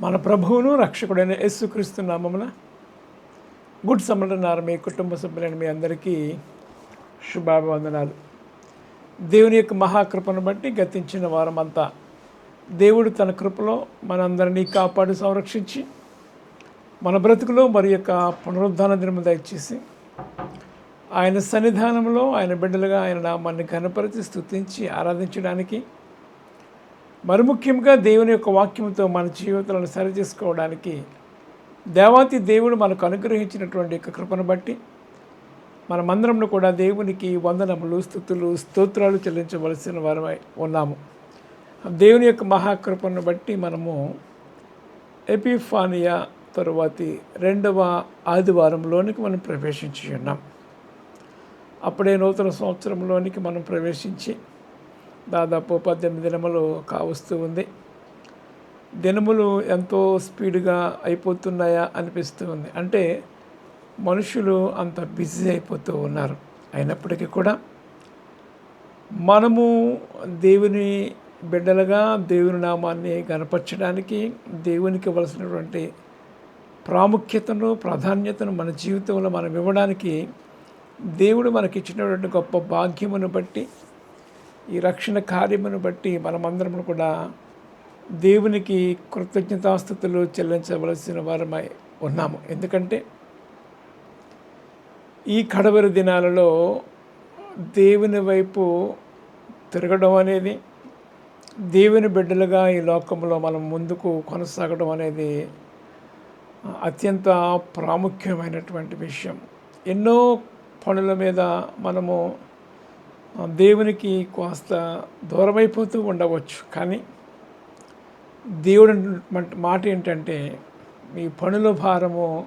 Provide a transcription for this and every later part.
మన ప్రభువును రక్షకుడైన యేసుక్రీస్తు నామమున గుడ్ సమరన్నారు మీ కుటుంబ సభ్యులైన మీ అందరికీ శుభాభివందనాలు. దేవుని యొక్క మహాకృపను బట్టి గతించిన వారమంతా దేవుడు తన కృపలో మనందరినీ కాపాడి సంరక్షించి మన బ్రతుకులో మరి యొక్క పునరుద్ధాన దినము దయచేసి ఆయన సన్నిధానంలో ఆయన బిడ్డలుగా ఆయన నామాన్ని ఘనపరిచి స్తుతించి ఆరాధించడానికి మరి ముఖ్యంగా దేవుని యొక్క వాక్యంతో మన జీవితాలను సరిచేసుకోవడానికి దేవాతి దేవుడు మనకు అనుగ్రహించినటువంటి యొక్క కృపను బట్టి మనమందరంలో కూడా దేవునికి వందనములు స్థుతులు స్తోత్రాలు చెల్లించవలసిన వారమై ఉన్నాము. దేవుని యొక్క మహాకృపను బట్టి మనము ఎపిఫానియా తరువాతి రెండవ ఆదివారంలోనికి మనం ప్రవేశించి ఉన్నాం. అప్పుడే నూతన సంవత్సరంలోనికి మనం ప్రవేశించి దాదాపు పద్దెనిమిది దినములు కావస్తూ ఉంది. దినములు ఎంతో స్పీడ్గా అయిపోతున్నాయా అనిపిస్తూ ఉంది. అంటే మనుషులు అంత బిజీ అయిపోతూ ఉన్నారు. అయినప్పటికీ కూడా మనము దేవుని బిడ్డలుగా దేవుని నామాన్ని గనపరచడానికి దేవునికి ఇవ్వాల్సినటువంటి ప్రాముఖ్యతను ప్రాధాన్యతను మన జీవితంలో మనం ఇవ్వడానికి దేవుడు మనకి ఇచ్చినటువంటి గొప్ప భాగ్యమును బట్టి ఈ రక్షణ కార్యమును బట్టి మనమందరం కూడా దేవునికి కృతజ్ఞతాస్థుతులు చెల్లించవలసిన వారమై ఉన్నాము. ఎందుకంటే ఈ కడవరి దినాలలో దేవుని వైపు తిరగడం అనేది దేవుని బిడ్డలుగా ఈ లోకంలో మనం ముందుకు కొనసాగడం అనేది అత్యంత ప్రాముఖ్యమైనటువంటి విషయం. ఎన్నో పనుల మీద మనము దేవునికి కాస్త దూరమైపోతూ ఉండవచ్చు. కానీ దేవుడు మాట ఏంటంటే మీ పనుల భారము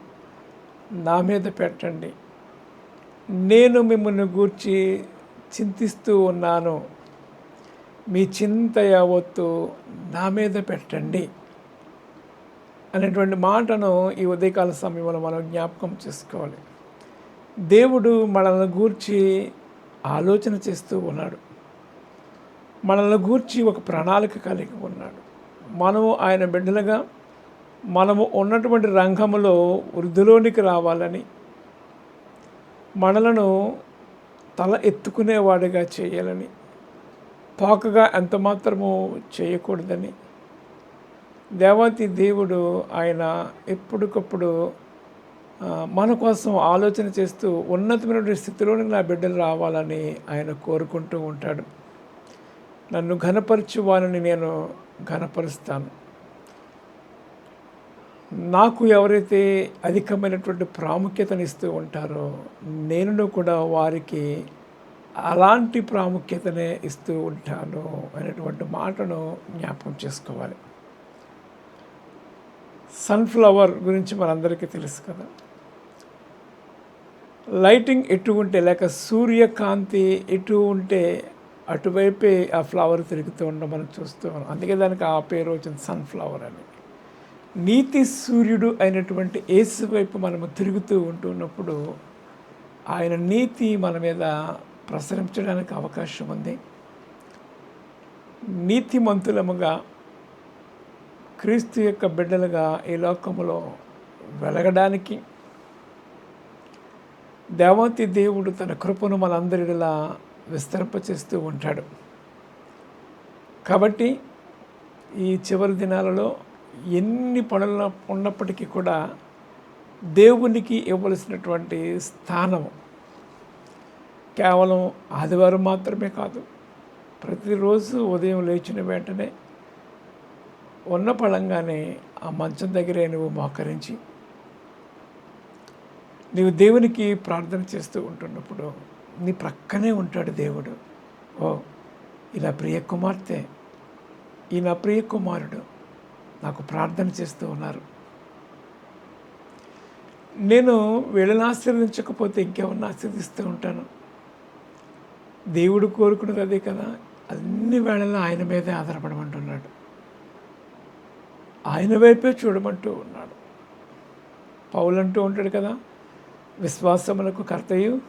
నా మీద పెట్టండి. నేను మిమ్మల్ని గూర్చి చింతిస్తూ ఉన్నాను. మీ చింత యావత్తు నా మీద పెట్టండి. అనేటువంటి మాటను ఈ ఉదయకాల సమయంలో మనం జ్ఞాపకం చేసుకోవాలి. దేవుడు మనల్ని గూర్చి ఆలోచన చేస్తూ ఉన్నాడు. మనల్ని గూర్చి ఒక ప్రణాళిక కలిగి ఉన్నాడు. మనము ఆయన బిడ్డలుగా మనము ఉన్నటువంటి రంగంలో వృద్ధిలోనికి రావాలని మనలను తల ఎత్తుకునేవాడిగా చేయాలని తోకగా ఎంత మాత్రము చేయకూడదని. దేవాతి దేవుడు ఆయన ఎప్పటికప్పుడు మన కోసం ఆలోచన చేస్తూ ఉన్నతమైనటువంటి స్థితిలోనికి నా బిడ్డలు రావాలని ఆయన కోరుకుంటూ ఉంటాడు. నన్ను ఘనపరచు వారిని నేను ఘనపరుస్తాను. నాకు ఎవరైతే అధికమైనటువంటి ప్రాముఖ్యతనిస్తూ ఉంటారో నేను కూడా వారికి అలాంటి ప్రాముఖ్యతనే ఇస్తూ ఉంటాను అనేటువంటి మాటను జ్ఞాపకం చేసుకోవాలి. సన్ఫ్లవర్ గురించి మనందరికీ తెలుసు కదా. లైటింగ్ ఎటు ఉంటే లేక సూర్యకాంతి ఎటు ఉంటే అటువైపే ఆ ఫ్లవర్ తిరుగుతూ ఉండడం మనం చూస్తూ ఉన్నాం. అందుకే దానికి ఆ పేరు వచ్చింది సన్ఫ్లవర్ అని. నీతి సూర్యుడు అయినటువంటి ఏసు వైపు మనము తిరుగుతూ ఉంటున్నప్పుడు ఆయన నీతి మన మీద ప్రసరించడానికి అవకాశం ఉంది. నీతిమంతులముగా క్రీస్తు యొక్క బిడ్డలుగా ఈ లోకములో వెలగడానికి దేవంతి దేవుడు తన కృపను మనందరిలా విస్తరింపచేస్తూ ఉంటాడు. కాబట్టి ఈ చివరి దినాలలో ఎన్ని పనులు ఉన్నప్పటికీ కూడా దేవునికి ఇవ్వవలసినటువంటి స్థానము కేవలం ఆదివారం మాత్రమే కాదు ప్రతిరోజు ఉదయం లేచిన వెంటనే ఉన్న పడంగానే ఆ మంచం దగ్గరే నువ్వు మోకరించి నీవు దేవునికి ప్రార్థన చేస్తూ ఉంటున్నప్పుడు నీ ప్రక్కనే ఉంటాడు దేవుడు. ఓ ఇలా ప్రియ కుమార్తె ఈయన ప్రియ కుమారుడు నాకు ప్రార్థన చేస్తూ ఉన్నారు. నేను వీళ్ళని ఆశీర్వదించకపోతే ఇంకేమన్నా ఆశీర్దిస్తూ ఉంటాను. దేవుడు కోరుకున్నది అదే కదా అన్ని వేళల్లో ఆయన మీదే ఆధారపడమంటున్నాడు ఆయన వైపే చూడమంటూ ఉన్నాడు. పౌలంటూ ఉంటాడు కదా విశ్వాసములకు కర్తయు.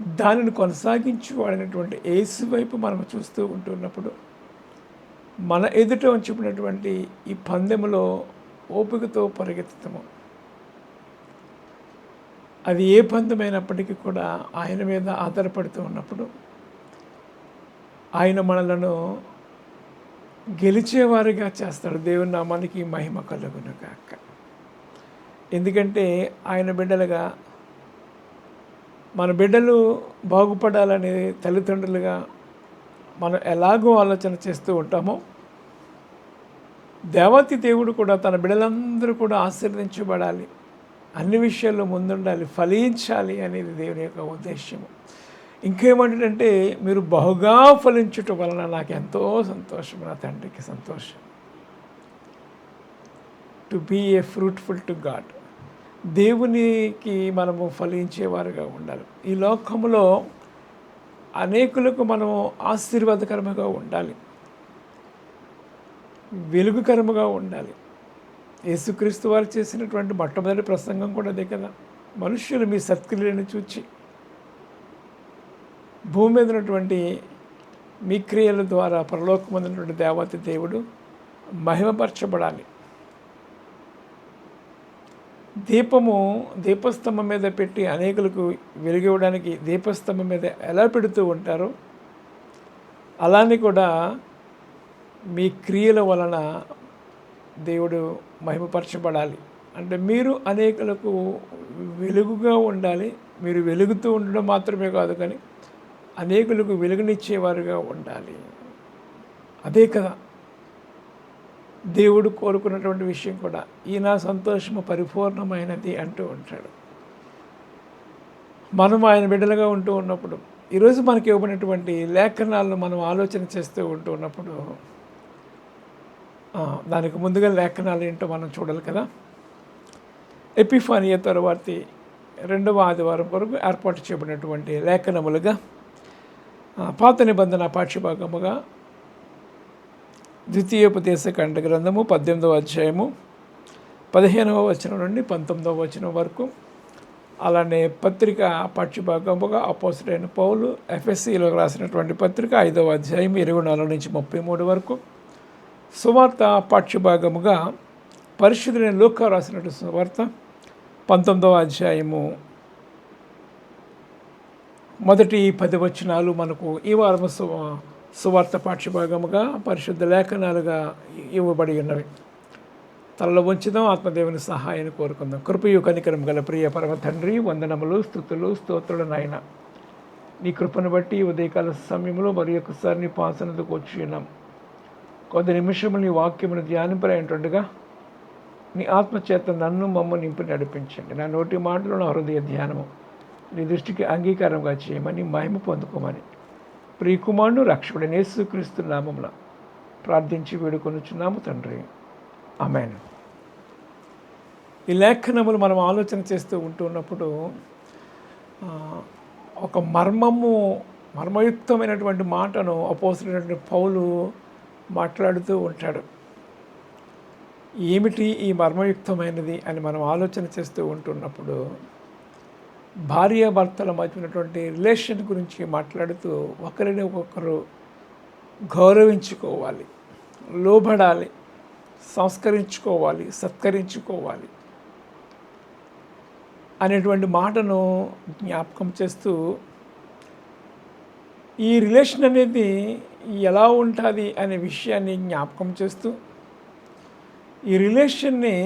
దానిని కొనసాగించి వాడినటువంటి ఏసు వైపు మనం చూస్తూ ఉంటున్నప్పుడు మన ఎదుట ఉంచుకున్నటువంటి ఈ పందెములో ఓపికతో పరిగెత్తుతాము. అది ఏ పందెమైనప్పటికీ కూడా ఆయన మీద ఆధారపడుతూ ఉన్నప్పుడు ఆయన మనలను గెలిచేవారిగా చేస్తాడు. దేవుని నామానికి మహిమ కలుగును కాక ఎందుకంటే ఆయన బిడ్డలుగా మన బిడ్డలు బాగుపడాలని తల్లిదండ్రులుగా మనం ఎలాగో ఆలోచన చేస్తూ ఉంటామో దేవతి దేవుడు కూడా తన బిడ్డలందరూ కూడా ఆశీర్వదించబడాలి. అన్ని విషయాల్లో ముందుండాలి ఫలించాలి అనేది దేవుని యొక్క ఉద్దేశ్యము ఇంకేమంటే మీరు బహుగా ఫలించటం వలన నాకు ఎంతో సంతోషం నా తండ్రికి సంతోషం. To be a fruitful to God. దేవునికి మనము ఫలించేవారుగా ఉండాలి. ఈ లోకంలో అనేకులకు మనము ఆశీర్వాదకరముగా ఉండాలి. వెలుగుకరముగా ఉండాలి. యేసుక్రీస్తు వారు చేసినటువంటి మొట్టమొదటి ప్రసంగం కూడా అదే కదా. మనుష్యులు మీ సత్క్రియలను చూచి భూమి మీద ఉన్నటువంటి మీ క్రియల ద్వారా పరలోకమందినటువంటి దేవత దేవుడు మహిమపరచబడాలి. దీపము దీపస్తంభం మీద పెట్టి అనేకులకు వెలిగివ్వడానికి దీపస్తంభం మీద ఎలా పెడుతూ ఉంటారో అలానే కూడా మీ క్రియల వలన దేవుడు మహిమపరచబడాలి. అంటే మీరు అనేకులకు వెలుగుగా ఉండాలి. మీరు వెలుగుతూ ఉండడం మాత్రమే కాదు కానీ అనేకులకు వెలుగునిచ్చేవారుగా ఉండాలి. అదే కదా. దేవుడు కోరుకున్నటువంటి విషయం కూడా ఈయన సంతోషము పరిపూర్ణమైనది అంటూ ఉంటాడు. మనం ఆయన బిడ్డలుగా ఉంటూ ఉన్నప్పుడు ఈరోజు మనకి ఇవ్వబడినటువంటి లేఖనాలను మనం ఆలోచన చేస్తూ ఉంటూ ఉన్నప్పుడు దానికి ముందుగా లేఖనాలు ఏంటో మనం చూడాలి కదా. ఎపిఫానియా తరువాతి రెండవ ఆదివారం వరకు ఏర్పాటు చేయబడినటువంటి లేఖనములుగా పాత నిబంధన పాఠ్యభాగముగా ద్వితీయోపదేశ కండ గ్రంథము పద్దెనిమిదవ అధ్యాయము పదిహేనవ వచనం నుండి పంతొమ్మిదవ వచనం వరకు. అలానే పత్రిక పాఠ్యభాగముగా అపోజిట్ పౌలు ఎఫ్ఎస్సిలో రాసినటువంటి పత్రిక ఐదవ అధ్యాయం ఇరవై నాలుగు నుంచి ముప్పై మూడు వరకు. సువార్త పాఠ్యభాగముగా పరిశుద్ధులైన లోక రాసినటువంటి సువార్త పంతొమ్మిదవ అధ్యాయము మొదటి పది వచనాలు మనకు ఈ వారం సువార్త పాఠ్యభాగముగా పరిశుద్ధ లేఖనాలుగా ఇవ్వబడి ఉన్నవి. తలలో ఉంచుదాం ఆత్మదేవుని సహాయాన్ని కోరుకుందాం. కృపయు కనికరం గల ప్రియ పరమ తండ్రి వందనములు స్థుతులు స్తోత్రులు నాయన. నీ కృపను బట్టి ఉదయకాల సమయంలో మరి ఒకసారి నీ పాసనకు వచ్చి ఉన్నాం. కొద్ది నిమిషములు నీ వాక్యమును ధ్యానింపరైనట్టుగా నీ ఆత్మచేత నన్ను మమ్మ నింపి నడిపించండి. నా నోటి మాటలు నా హృదయ ధ్యానము. నీ దృష్టికి అంగీకారంగా చేయమని మహిమ పొందుకోమని. ప్రియకుమారుడు రక్షకుడు నేసుక్రీస్తు నామంలో ప్రార్థించి వేడుకొనుచున్నాము తండ్రి. అమెన్ ఈ లేఖనములు మనం ఆలోచన చేస్తూ ఉంటున్నప్పుడు ఒక మర్మము మర్మయుక్తమైనటువంటి మాటను అపోసినటువంటి పౌలు మాట్లాడుతూ ఉంటాడు. ఏమిటి ఈ మర్మయుక్తమైనది అని మనం ఆలోచన చేస్తూ ఉంటున్నప్పుడు భార్యాభర్తల మధ్యనటువంటి రిలేషన్ గురించి మాట్లాడుతూ ఒకరిని ఒక్కొక్కరు గౌరవించుకోవాలి లోబడాలి సంస్కరించుకోవాలి సత్కరించుకోవాలి అనేటువంటి మాటను జ్ఞాపకం చేస్తూ ఈ రిలేషన్ అనేది ఎలా ఉంటుంది అనే విషయాన్ని జ్ఞాపకం చేస్తూ ఈ రిలేషన్ని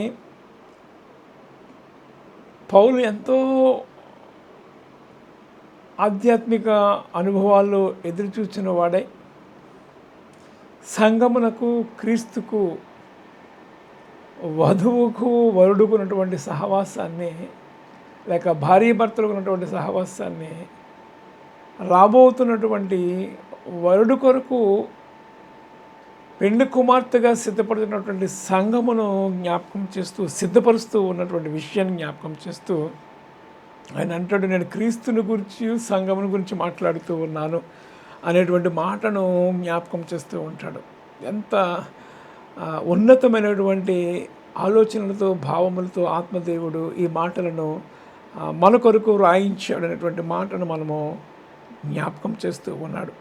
పౌలు ఎంతో ఆధ్యాత్మిక అనుభవాల్లో ఎదురుచూచిన వాడై. సంగమునకు క్రీస్తుకు వధువుకు వరుడుకున్నటువంటి సహవాసాన్ని లేక భార్య భర్తలకు ఉన్నటువంటి సహవాసాన్ని రాబోతున్నటువంటి వరుడు కొరకు పెండ్లి కుమార్తెగా సిద్ధపడుతున్నటువంటి సంఘమును జ్ఞాపకం చేస్తూ సిద్ధపరుస్తూ ఉన్నటువంటి విషయాన్ని జ్ఞాపకం చేస్తూ ఆయన అంటాడు నేను క్రీస్తుని గురించి సంఘముని గురించి మాట్లాడుతూ ఉన్నాను అనేటువంటి మాటను జ్ఞాపకం చేస్తూ ఉంటాడు. ఎంత ఉన్నతమైనటువంటి ఆలోచనలతో భావములతో ఆత్మదేవుడు ఈ మాటలను మన కొరకు రాయించాడు అనేటువంటి మాటను మనము జ్ఞాపకం చేస్తూ ఉన్నాడు.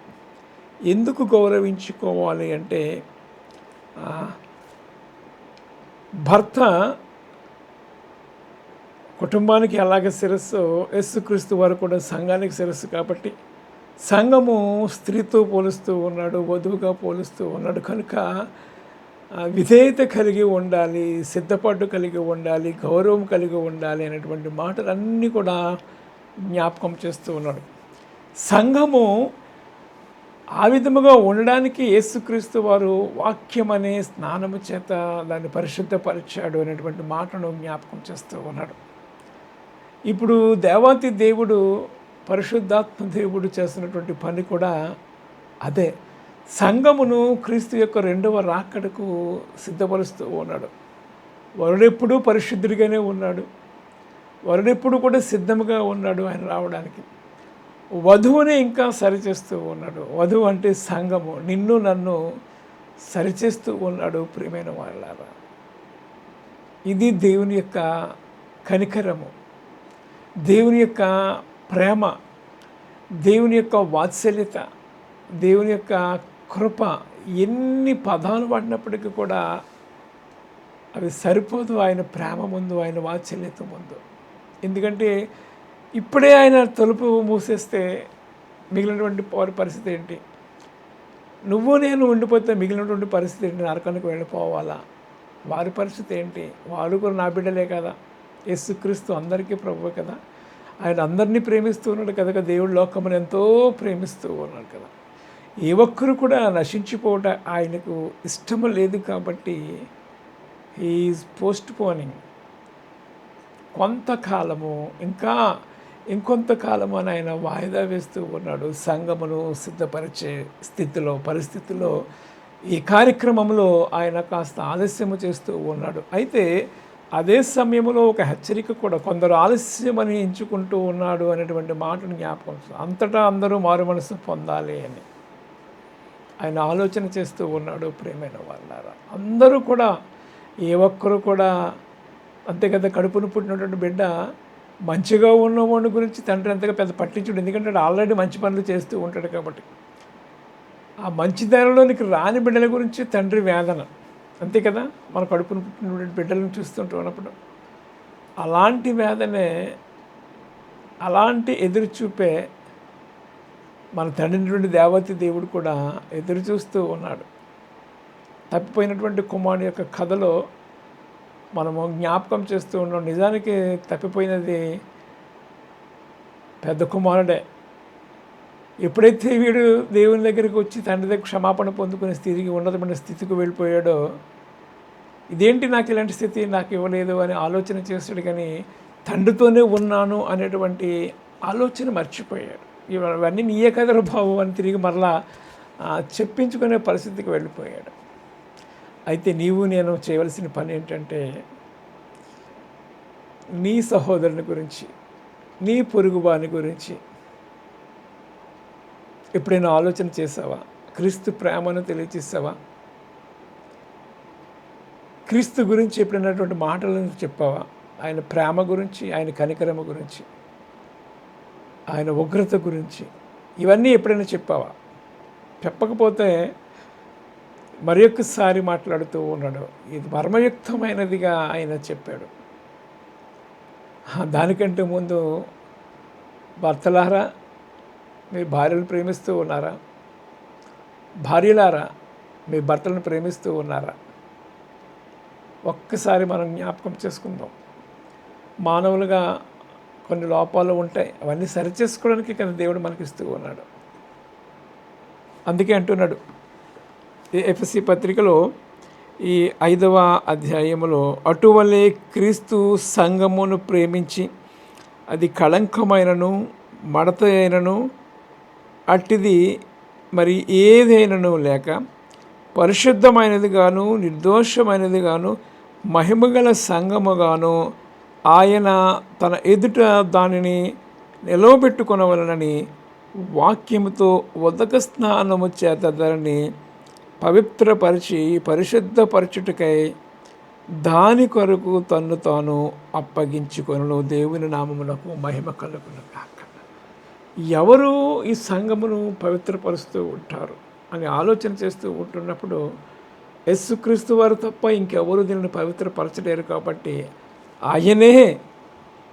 ఎందుకు గౌరవించుకోవాలి అంటే భర్త కుటుంబానికి ఎలాగ శిరస్సు? యేసుక్రీస్తు వారు కూడా సంఘానికి శిరస్సు కాబట్టి సంఘము స్త్రీతో పోలుస్తూ ఉన్నాడు వధువుగా పోలుస్తూ ఉన్నాడు. కనుక విధేయత కలిగి ఉండాలి సిద్ధపాటు కలిగి ఉండాలి గౌరవం కలిగి ఉండాలి అనేటువంటి మాటలన్నీ కూడా జ్ఞాపకం చేస్తూ ఉన్నాడు. సంఘము ఆ విధముగా ఉండడానికి యేసుక్రీస్తు వారు వాక్యం అనే స్నానము చేత దాన్ని పరిశుద్ధపరిచాడు అనేటువంటి మాటను జ్ఞాపకం చేస్తూ ఉన్నాడు. ఇప్పుడు దేవాతి దేవుడు పరిశుద్ధాత్మ దేవుడు చేస్తున్నటువంటి పని కూడా అదే. సంఘమును క్రీస్తు యొక్క రెండవ రాకడకు సిద్ధపరుస్తూ ఉన్నాడు. వరుడెప్పుడూ పరిశుద్ధుడిగానే ఉన్నాడు. వరుడెప్పుడు కూడా సిద్ధంగా ఉన్నాడు ఆయన రావడానికి. వధువుని ఇంకా సరిచేస్తూ ఉన్నాడు. వధువు అంటే సంఘము. నిన్ను నన్ను సరిచేస్తూ ఉన్నాడు ప్రియమైన వాళ్ళారా ఇది దేవుని యొక్క కనికరము. దేవుని యొక్క ప్రేమ దేవుని యొక్క వాత్సల్యత దేవుని యొక్క కృప ఎన్ని పదాలు వాడినప్పటికీ కూడా అవి సరిపోదు. ఆయన ప్రేమ ముందు ఆయన వాత్సల్యత ముందు. ఎందుకంటే ఇప్పుడే ఆయన తలుపు మూసేస్తే మిగిలినటువంటి వారి పరిస్థితి ఏంటి? నువ్వు నేను ఉండిపోతే మిగిలినటువంటి పరిస్థితి ఏంటి? నరకానికి వెళ్ళిపోవాలా? వారి పరిస్థితి ఏంటి? వారు కూడా నా బిడ్డలే కదా. యేసుక్రీస్తు అందరికీ ప్రభు కదా. ఆయన అందరినీ ప్రేమిస్తూ ఉన్నాడు కదా దేవుడు లోకమును ఎంతో ప్రేమిస్తూ ఉన్నాడు కదా. ఏ ఒక్కరు కూడా నశించిపోవట ఆయనకు ఇష్టము లేదు కాబట్టి హీఈస్ పోస్ట్ పోనింగ్ కొంతకాలము ఇంకా ఇంకొంతకాలము అని ఆయన వాయిదా వేస్తూ ఉన్నాడు. సంగమును సిద్ధపరిచే స్థితిలో పరిస్థితిలో ఈ కార్యక్రమంలో ఆయన కాస్త ఆలస్యము చేస్తూ ఉన్నాడు. అయితే అదే సమయంలో ఒక హెచ్చరిక కూడా కొందరు ఆలస్యమని ఎంచుకుంటూ ఉన్నాడు అనేటువంటి మాటను జ్ఞాపకం అంతటా అందరూ మారు మనసు పొందాలి అని. ఆయన ఆలోచన చేస్తూ ఉన్నాడు ప్రేమైన వాళ్ళారా అందరూ కూడా ఏ ఒక్కరు కూడా అంతే కదా కడుపును పుట్టినటువంటి బిడ్డ మంచిగా ఉన్నవాడి గురించి తండ్రి అంతగా పెద్ద పట్టించుడు ఎందుకంటే ఆల్రెడీ మంచి పనులు చేస్తూ ఉంటాడు కాబట్టి. ఆ మంచి దారిలోనికి రాని బిడ్డల గురించి తండ్రి వేదన. అంతే కదా? మన కడుపును పుట్టినటువంటి బిడ్డలను చూస్తుంటూ ఉన్నప్పుడు అలాంటి వేదనే అలాంటి ఎదురు చూపే మన తండ్రినటువంటి దేవతి దేవుడు కూడా ఎదురు చూస్తూ ఉన్నాడు. తప్పిపోయినటువంటి కుమారుని యొక్క కథలో మనము జ్ఞాపకం చేస్తూ ఉన్నాం. నిజానికి తప్పిపోయినది పెద్ద కుమారుడే. ఎప్పుడైతే వీడు దేవుని దగ్గరికి వచ్చి తండ్రి దగ్గర క్షమాపణ పొందుకునే స్థితికి ఉన్నతమైన స్థితికి వెళ్ళిపోయాడో ఇదేంటి నాకు ఇలాంటి స్థితి నాకు ఇవ్వలేదు అని ఆలోచన చేస్తాడు కానీ తండ్రితోనే ఉన్నాను అనేటువంటి ఆలోచన మర్చిపోయాడు. ఇవన్నీ నీయే కదరా బాబు అని తిరిగి మరలా చెప్పించుకునే పరిస్థితికి వెళ్ళిపోయాడు. అయితే నీవు నేను చేయవలసిన పని ఏంటంటే నీ సహోదరుని గురించి నీ పొరుగువాని గురించి ఎప్పుడైనా ఆలోచన చేసావా? క్రీస్తు ప్రేమను తెలియచేసావా? క్రీస్తు గురించి ఎప్పుడైనటువంటి మాటలను చెప్పావా? ఆయన ప్రేమ గురించి ఆయన కనికరమ గురించి ఆయన ఉగ్రత గురించి ఇవన్నీ ఎప్పుడైనా చెప్పావా? చెప్పకపోతే మరి ఒక్కసారి మాట్లాడుతూ ఉన్నాడు. ఇది మర్మయుక్తమైనదిగా ఆయన చెప్పాడు. దానికంటే ముందు భర్తలారా మీ భార్యలు ప్రేమిస్తూ ఉన్నారా? భార్యలారా మీ భర్తలను ప్రేమిస్తూ ఉన్నారా? ఒక్కసారి మనం జ్ఞాపకం చేసుకుందాం. మానవులుగా కొన్ని లోపాలు ఉంటాయి. అవన్నీ సరిచేసుకోవడానికి కానీ దేవుడు మనకి ఇస్తూ ఉన్నాడు. అందుకే అంటున్నాడు ఈ ఎఫ్ఎస్సి పత్రికలో ఈ ఐదవ అధ్యాయములో అటువలే క్రీస్తు సంఘమును ప్రేమించి అది కళంకమైనను మడత అయినను అట్టిది మరి ఏదైనను లేక పరిశుద్ధమైనదిగాను నిర్దోషమైనదిగాను మహిమగల సంగముగాను ఆయన తన ఎదుట దానిని నిలవబెట్టుకొనవలనని వాక్యముతో ఉదక స్నానము చేత ధరని పవిత్రపరిచి పరిశుద్ధపరచుటకై దాని కొరకు తన్ను తాను అప్పగించుకొనను. దేవుని నామమునకు మహిమ కలుగును ఎవరు ఈ సంఘమును పవిత్రపరుస్తూ ఉంటారు అని ఆలోచన చేస్తూ ఉంటున్నప్పుడు యస్సుక్రీస్తు వారు తప్ప ఇంకెవరు దీనిని పవిత్రపరచలేరు కాబట్టి ఆయనే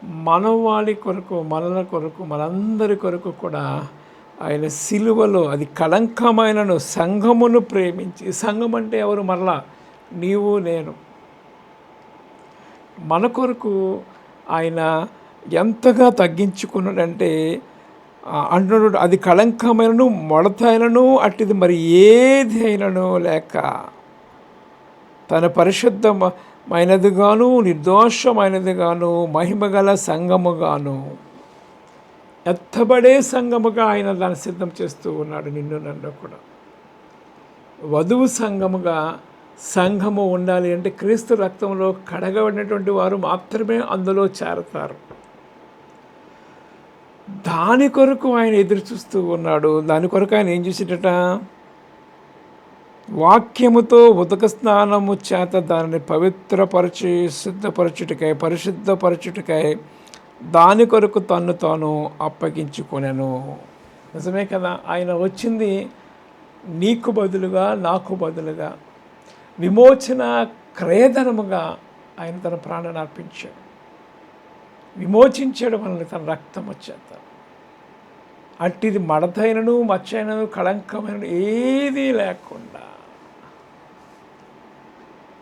మనవాళి కొరకు మనల కొరకు మనందరి కొరకు కూడా ఆయన సిలువలో అది కళంకమైనను సంఘమును ప్రేమించి సంఘం అంటే ఎవరు? మరలా నీవు నేను. మన కొరకు ఆయన ఎంతగా తగ్గించుకున్నాడంటే అంటున్నటువంటి అది కళంకమైనను మొడతైనను అట్టిది మరి ఏది అయినను లేక తన పరిశుద్ధమైనదిగాను నిర్దోషమైనదిగాను మహిమగల సంఘముగాను ఎత్తబడే సంఘముగా ఆయన దాన్ని సిద్ధం చేస్తూ ఉన్నాడు నిన్ను నన్ను కూడా. వధువు సంఘముగా సంఘము ఉండాలి అంటే క్రీస్తు రక్తంలో కడగబడినటువంటి వారు మాత్రమే అందులో చేరతారు. దాని కొరకు ఆయన ఎదురు చూస్తూ ఉన్నాడు. దాని కొరకు ఆయన ఏం చేసేటట? వాక్యముతో ఉదక స్నానము చేత దానిని పవిత్రపరచి సిద్ధపరచుటకై పరిశుద్ధపరచుటకై దాని కొరకు తన్ను తాను అప్పగించుకొనెను. నిజమే కదా? ఆయన వచ్చింది నీకు బదులుగా నాకు బదులుగా. విమోచన క్రయధనముగా ఆయన తన ప్రాణాన్ని అర్పించాడు. విమోచించాడు మనల్ని తన రక్తం వచ్చేత అట్టిది మడతైనను మచ్చైనను కళంకమైన ఏదీ లేకుండా.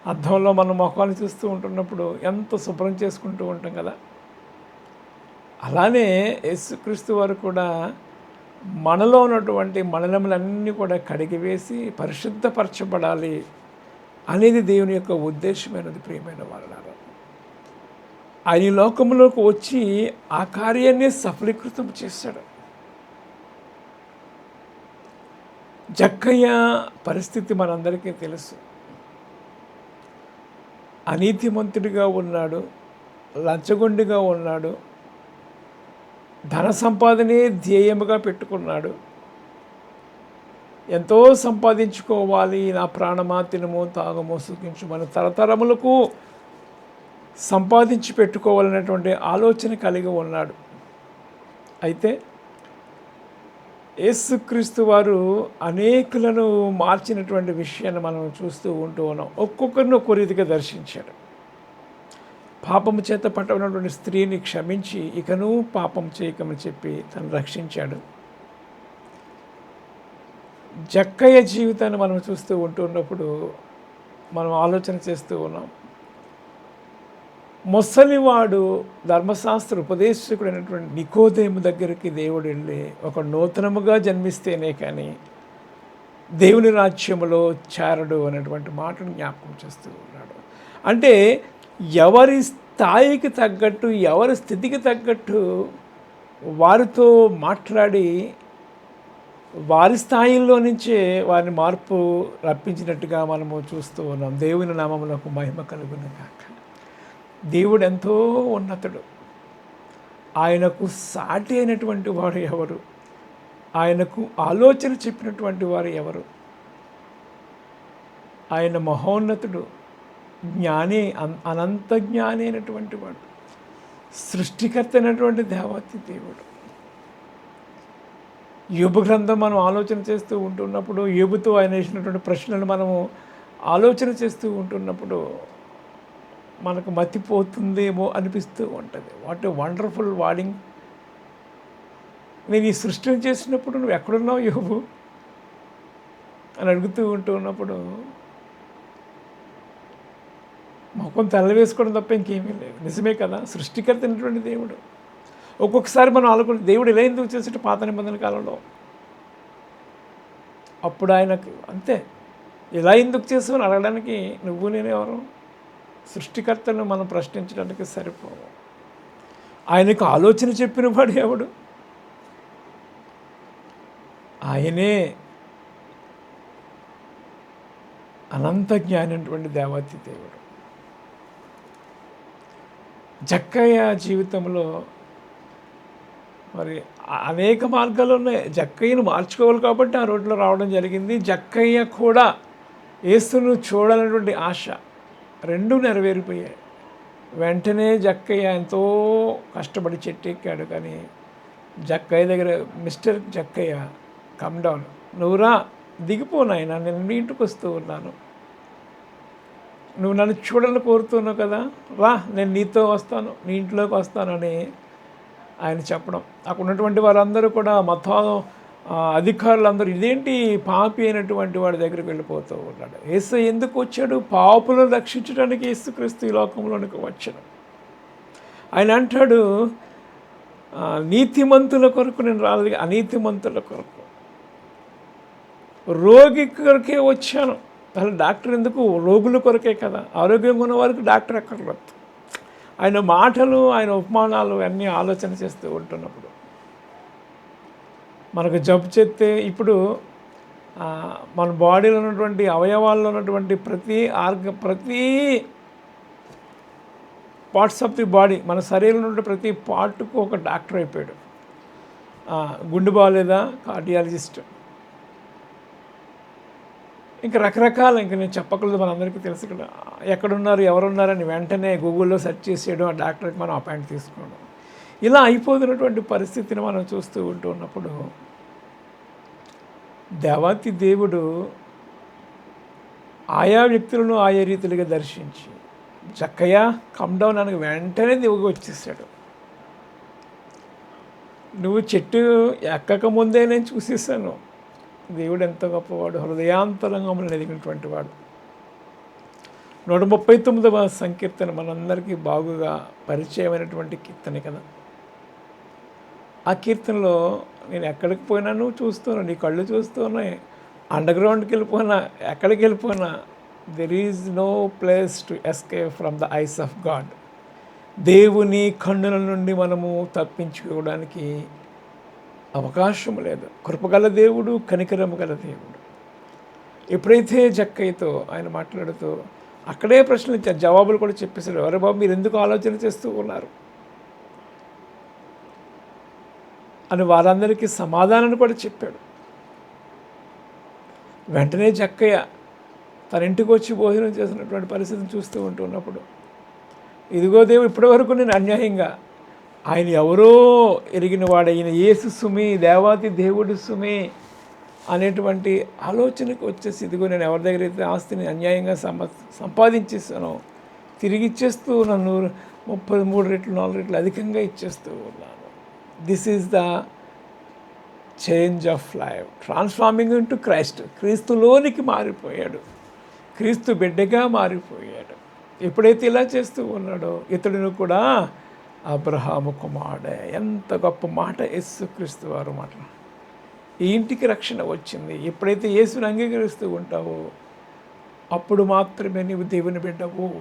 అద్దంలో మనం మొఖాన్ని చూస్తూ ఉంటున్నప్పుడు ఎంత శుభ్రం చేసుకుంటూ ఉంటాం కదా. అలానే యేసుక్రీస్తు వారు కూడా మనలో ఉన్నటువంటి మలనములన్నీ కూడా కడిగివేసి పరిశుద్ధపరచబడాలి అనేది దేవుని యొక్క ఉద్దేశమైనది ప్రియమైన వాళ్ళారా ఆయన ఈ లోకంలోకి వచ్చి ఆ కార్యాన్ని సఫలీకృతం చేశాడు. జక్కయ్య పరిస్థితి మనందరికీ తెలుసు. అనీతిమంతుడిగా ఉన్నాడు లంచగొండిగా ఉన్నాడు ధన సంపాదనే ధ్యేయముగా పెట్టుకున్నాడు. ఎంతో సంపాదించుకోవాలి నా ప్రాణమా తినము తాగము సుఖించు మన తరతరములకు సంపాదించి పెట్టుకోవాలనేటువంటి ఆలోచన కలిగి ఉన్నాడు. అయితే యేసుక్రీస్తు వారు అనేకులను మార్చినటువంటి విషయాన్ని మనం చూస్తూ ఉంటూ ఉన్నాం. ఒక్కొక్కరిని ఒక్కో రీతిగా దర్శించాడు. పాపము చేత పట్టబడినటువంటి స్త్రీని క్షమించి ఇకను పాపం చేయకమని చెప్పి తను రక్షించాడు. జక్కయ్య జీవితాన్ని మనం చూస్తూ ఉంటున్నప్పుడు మనం ఆలోచన చేస్తూ ఉన్నాం. ముసలివాడు ధర్మశాస్త్ర ఉపదేశకుడు అయినటువంటి నికోదేము దగ్గరికి దేవుడు వెళ్ళి ఒక నూతనముగా జన్మిస్తేనే కానీ దేవుని రాజ్యములో చేరడు అనేటువంటి మాటను జ్ఞాపకం చేస్తూ ఉన్నాడు. అంటే ఎవరి స్థాయికి తగ్గట్టు ఎవరి స్థితికి తగ్గట్టు వారితో మాట్లాడి వారి స్థాయిల్లో నుంచే వారిని మార్పు రప్పించినట్టుగా మనము చూస్తూ ఉన్నాం. దేవుని నామములకు మహిమ కలుగునగా దేవుడు ఎంతో ఉన్నతుడు. ఆయనకు సాటి అయినటువంటి వారు ఎవరు? ఆయనకు ఆలోచన చెప్పినటువంటి వారు ఎవరు? ఆయన మహోన్నతుడు జ్ఞానే అన్- అనంత జ్ఞాని అయినటువంటి వాడు. సృష్టికర్త అయినటువంటి దేవతి దేవుడు. యోబు గ్రంథం మనం ఆలోచన చేస్తూ ఉంటున్నప్పుడు యోబుతో ఆయన వేసినటువంటి ప్రశ్నలు మనము ఆలోచన చేస్తూ ఉంటున్నప్పుడు మనకు మతిపోతుందేమో అనిపిస్తూ ఉంటుంది. వాట్ ఏ వండర్ఫుల్ వాడింగ్ నేను ఈ సృష్టిని చేసినప్పుడు నువ్వు ఎక్కడున్నావు యోబు? అని అడుగుతూ ఉంటూ ఉన్నప్పుడు ముఖం తెల్ల వేసుకోవడం తప్ప ఇంకేమీ లేదు. నిజమే కదా? సృష్టికర్త అయినటువంటి దేవుడు. ఒక్కొక్కసారి మనం ఆలోచన దేవుడు ఇలా ఎందుకు చేసేట పాత నిబంధన కాలంలో? అప్పుడు ఆయనకు అంతే. ఇలా ఎందుకు చేసావు అని అడగడానికి నువ్వు నేను ఎవరు? సృష్టికర్తను మనం ప్రశ్నించడానికి సరిపోవు. ఆయనకు ఆలోచన చెప్పిన వాడు ఎవడు? ఆయనే అనంత జ్ఞానటువంటి దేవాతి దేవుడు. జక్కయ్య జీవితంలో మరి అనేక మార్గాలు ఉన్నాయి. జక్కయ్యను మార్చుకోవాలి కాబట్టి ఆ రోడ్లో రావడం జరిగింది. జక్కయ్య కూడా యేసును చూడాలనేటువంటి ఆశ. రెండు నెరవేరిపోయాయి. వెంటనే జక్కయ్య ఎంతో కష్టపడి చెట్టు ఎక్కాడు కానీ జక్కయ్య దగ్గర మిస్టర్ జక్కయ్య కమ్ డౌన్. నువ్వురా దిగిపో నాయన. నేను మీ ఇంటికి వస్తూ ఉన్నాను. నువ్వు నన్ను చూడాలని కోరుతున్నావు కదా? రా. నేను నీతో వస్తాను. నీ ఇంట్లోకి వస్తానని ఆయన చెప్పడం. అక్కడ ఉన్నటువంటి వారందరూ కూడా మొత్తం అధికారులందరూ ఇదేంటి పాపి అయినటువంటి వాడి దగ్గరికి వెళ్ళిపోతూ ఉన్నాడు. ఏసు ఎందుకు వచ్చాడు? పాపులను రక్షించడానికి యేసుక్రీస్తు ఈ లోకంలోనికి వచ్చాడు. ఆయన అంటాడు నీతిమంతుల కొరకు నేను రాలేదు అనీతిమంతుల కొరకు. రోగి కొరకే వచ్చాను. అసలు డాక్టర్ ఎందుకు? రోగుల కొరకే కదా. ఆరోగ్యంగా ఉన్న వారికి డాక్టర్ అక్కర్లేదు. ఆయన మాటలు ఆయన ఉపమానాలు అన్నీ ఆలోచన చేస్తూ ఉంటున్నప్పుడు మనకు జబ్బు చేస్తే ఇప్పుడు మన బాడీలో ఉన్నటువంటి అవయవాల్లో ఉన్నటువంటి ప్రతి ఆర్గ ప్రతి పార్ట్స్ ఆఫ్ ది బాడీ మన శరీరంలో ఉండే ప్రతి పార్ట్కు ఒక డాక్టర్ అయిపోయాడు. గుండె బాగాలేదా? కార్డియాలజిస్ట్. ఇంకా రకరకాల ఇంకా నేను చెప్పకూడదు మనందరికీ తెలుసు ఇక్కడ ఎక్కడున్నారు ఎవరున్నారని వెంటనే గూగుల్లో సెర్చ్ చేసేయడం ఆ డాక్టర్కి మనం అపాయింట్ తీసుకోవడం. ఇలా అయిపోతున్నటువంటి పరిస్థితిని మనం చూస్తూ ఉంటూ ఉన్నప్పుడు దేవాతి దేవుడు ఆయా వ్యక్తులను ఆయా రీతిలుగా దర్శించి చక్కయ్య కమ్ డౌన్ అని వెంటనే దిగుగా వచ్చేసాడు. నువ్వు చెట్టు ఎక్కక ముందే నేను చూసేసాను. దేవుడు ఎంత గొప్పవాడు హృదయాంతరంగంలో ఎదిగినటువంటి వాడు. నూట ముప్పై తొమ్మిదవ సంకీర్తన మనందరికీ బాగుగా పరిచయమైనటువంటి కీర్తన కదా. ఆ కీర్తనలో నేను ఎక్కడికి పోయినా నువ్వు చూస్తున్నావు నీ కళ్ళు చూస్తున్నాయి అండర్గ్రౌండ్కి వెళ్ళిపోయినా ఎక్కడికి వెళ్ళిపోయినా there is no place to escape from the eyes of God దేవుని కన్నుల నుండి మనము తప్పించుకోవడానికి అవకాశం లేదు. కృపగల దేవుడు కనికరము గల దేవుడు. ఎప్పుడైతే జక్కయ్యతో ఆయన మాట్లాడుతూ అక్కడే ప్రశ్నలు జవాబులు కూడా చెప్పేశారు ఎవరు బాబు మీరు ఎందుకు ఆలోచన చేస్తూ ఉన్నారు? అని వారందరికీ సమాధానాన్ని కూడా చెప్పాడు. వెంటనే జక్కయ్య తన ఇంటికి వచ్చి భోజనం చేసినటువంటి పరిస్థితిని చూస్తూ ఉంటున్నప్పుడు ఇదిగో దేవుడు ఇప్పటి వరకు నేను అన్యాయంగా ఆయన ఎవరో ఎరిగిన వాడైన యేసు సుమి దేవాతి దేవుడు సుమి అనేటువంటి ఆలోచనకు వచ్చేసి ఇదిగో నేను ఎవరి దగ్గర అయితే ఆస్తిని అన్యాయంగా సంపా సంపాదించేస్తానో తిరిగి ఇచ్చేస్తూ నన్ను ముప్పై మూడు రెట్లు నాలుగు రెట్లు అధికంగా ఇచ్చేస్తూ ఉన్నాను this is the change of life transforming into Christ క్రీస్తులోనికి మారిపోయాడు. క్రీస్తు బిడ్డగా మారిపోయాడు. ఎప్పుడైతే ఇలా చేస్తూ ఉన్నాడో ఇతడును కూడా అబ్రహాము కుమారుడే. ఎంత గొప్ప మాట యేసు క్రీస్తు వారు మాట. ఈ ఇంటికి రక్షణ వచ్చింది. ఎప్పుడైతే యేసుని అంగీకరిస్తూ ఉంటావో అప్పుడు మాత్రమే నీవు దేవుని బిడ్డవు.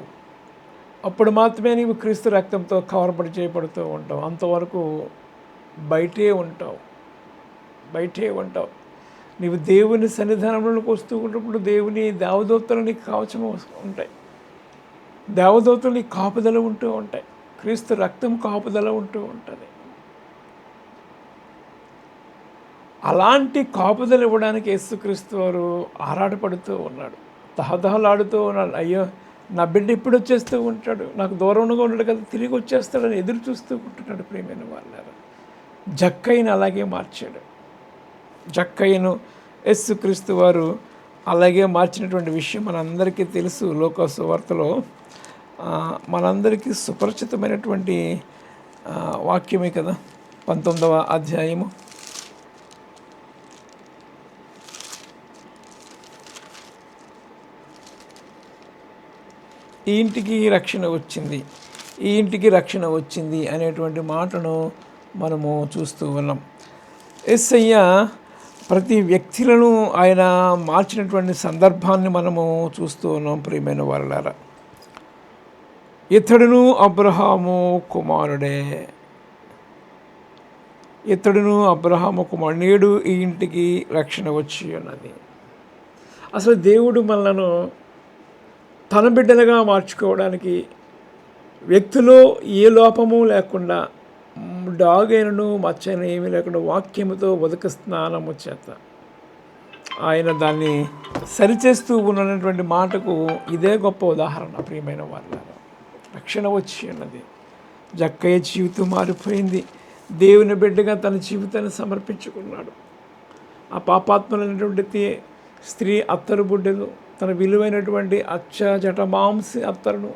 అప్పుడు మాత్రమే నీవు క్రీస్తు రక్తంతో కవరబడి చేయబడుతూ ఉంటావు. అంతవరకు బయటే ఉంటావు. బయటే ఉంటావు. నీవు దేవుని సన్నిధానంలోకి వస్తూ ఉన్నప్పుడు దేవుని దేవదూతలు నీకు కవచం ఉంటాయి. దేవదూతలు నీకు కాపుదల ఉంటూ ఉంటాయి. క్రీస్తు రక్తం కాపుదల ఉంటూ ఉంటుంది. అలాంటి కాపుదలు ఇవ్వడానికి యేసుక్రీస్తు వారు ఆరాటపడుతూ ఉన్నాడు. తహతహలాడుతూ ఉన్నాడు. అయ్యో నా బిడ్డ ఇప్పుడు వచ్చేస్తూ ఉంటాడు. నాకు దూరంగా ఉన్నాడు కదా తిరిగి వచ్చేస్తాడని ఎదురు చూస్తూ ఉంటున్నాడు ప్రేమైన వాళ్ళారు. జక్కయ్యను అలాగే మార్చాడు. జక్కయ్యను యస్సుక్రీస్తు వారు అలాగే మార్చినటువంటి విషయం మనందరికీ తెలుసు. లోకసు వార్తలో మనందరికీ సుపరిచితమైనటువంటి వాక్యమే కదా? పంతొమ్మిదవ అధ్యాయము. ఈ ఇంటికి రక్షణ వచ్చింది. ఈ ఇంటికి రక్షణ వచ్చింది అనేటువంటి మాటను మనము చూస్తూ ఉన్నాం. ఎస్ఐయ ప్రతి వ్యక్తులను ఆయన మార్చినటువంటి సందర్భాన్ని మనము చూస్తూ ఉన్నాం ప్రియమైన వాళ్ళారా ఇతడును అబ్రహాము కుమారుడే. ఇతడును అబ్రహాము కుమారుడు నేడు ఈ ఇంటికి రక్షణ వచ్చి ఉన్నది. అసలు దేవుడు మనలను తన బిడ్డలుగా మార్చుకోవడానికి వ్యక్తిలో ఏ లోపము లేకుండా మ్, డాగ్ అయినను మచ్చైన ఏమీ లేకుండా వాక్యముతో ఉదక స్నానము చేత. ఆయన దాన్ని సరిచేస్తూ ఉన్నటువంటి మాటకు ఇదే గొప్ప ఉదాహరణ ప్రియమైన వాళ్ళ రక్షణ వచ్చి ఉన్నది. జక్కయ్య జీవితం మారిపోయింది. దేవుని బిడ్డగా తన జీవితాన్ని సమర్పించుకున్నాడు. ఆ పాపాత్మలైనటువంటి స్త్రీ అత్తరు బుడ్డలు తన విలువైనటువంటి అచ్చ జట మాంసి అత్తరును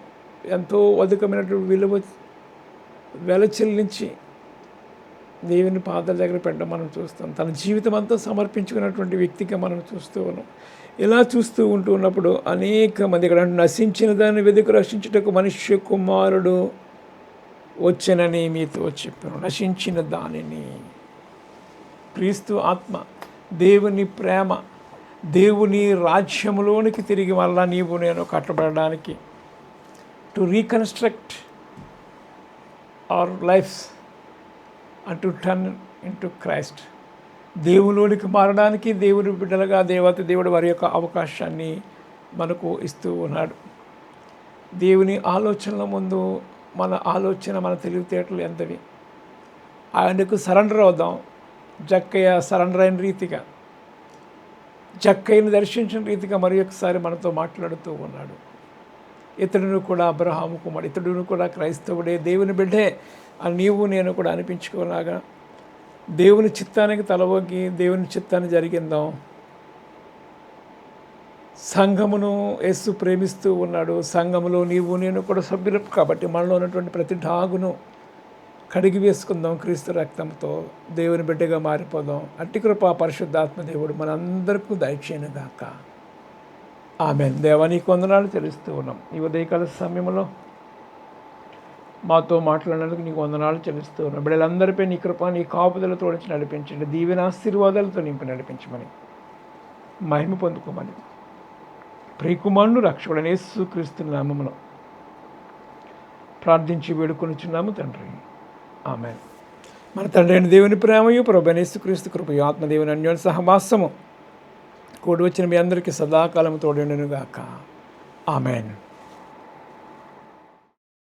ఎంతో అధికమైనటువంటి విలువ వెల చెల్లించి దేవుని పాదాల దగ్గర పెట్టడం మనం చూస్తాం. తన జీవితం అంతా సమర్పించుకున్నటువంటి వ్యక్తిగా మనం చూస్తూ ఉన్నాం. ఇలా చూస్తూ ఉంటూ ఉన్నప్పుడు అనేక మంది ఇక్కడ నశించిన దాన్ని వెతుకు రక్షించుటకు మనుష్య కుమారుడు వచ్చనని మీతో చెప్పాను. నశించిన దానిని. క్రీస్తు ఆత్మ దేవుని ప్రేమ దేవుని రాజ్యములోనికి తిరిగి మళ్ళా నీవు నేను కట్టబడడానికి to reconstruct our lifes to turn in to Christ దేవులోనికి మారడానికి దేవుని బిడ్డలుగా దేవత దేవుడు వారి యొక్క అవకాశాన్ని మనకు ఇస్తూ ఉన్నాడు. దేవుని ఆలోచనల ముందు మన ఆలోచన మన తెలివితేటలు ఎంతవి? ఆయనకు సరెండర్ అవుదాం. జక్కయ్య సరెండర్ అయిన రీతిగా జక్కయ్యను దర్శించిన రీతిగా మరి ఒకసారి మనతో మాట్లాడుతూ ఉన్నాడు. ఇతడును కూడా అబ్రహాము కుమారు ఇతడును కూడా క్రైస్తవుడే దేవుని బిడ్డే. నీవు నేను కూడా అనిపించుకోలాగా దేవుని చిత్తానికి తలవొగ్గి దేవుని చిత్తాన్ని జరిగిందాం. సంఘమును యేసు ప్రేమిస్తూ ఉన్నాడు. సంఘములో నీవు నేను కూడా సభ్యులు కాబట్టి మనలో ఉన్నటువంటి ప్రతి డాగును కడిగి వేసుకుందాం క్రీస్తు రక్తంతో. దేవుని బిడ్డగా మారిపోదాం. అట్టి కృప పరిశుద్ధాత్మ దేవుడు మనందరికీ దయచేయనుగాక ఆమె దేవానికి వందనాలు తెలుస్తూ ఉన్నాం. ఈ ఉదయకాల సమయంలో మాతో మాట్లాడినందుకు నీకు వందనాలు చెల్లిస్తూ ఉన్నాం బిడ్డలందరిపై నీ కృప నీ కాపుదలతో వచ్చి నడిపించండి. దీవెన ఆశీర్వాదాలతో నింపి నడిపించమని మహిమ పొందుకోమని ప్రియకుమారుడు రక్షకుడనే యేసు నామమును ప్రార్థించి వేడుకొనిచున్నాము తండ్రి. ఆమె మన తండ్రి అయిన దేవుని ప్రేమయు ప్రభనేసుక్రీస్తు కృపయు ఆత్మదేవుని అన్యోని సహవాసము కూడి వచ్చిన మీ అందరికీ సదాకాలం తోడుగాక ఆమెన్.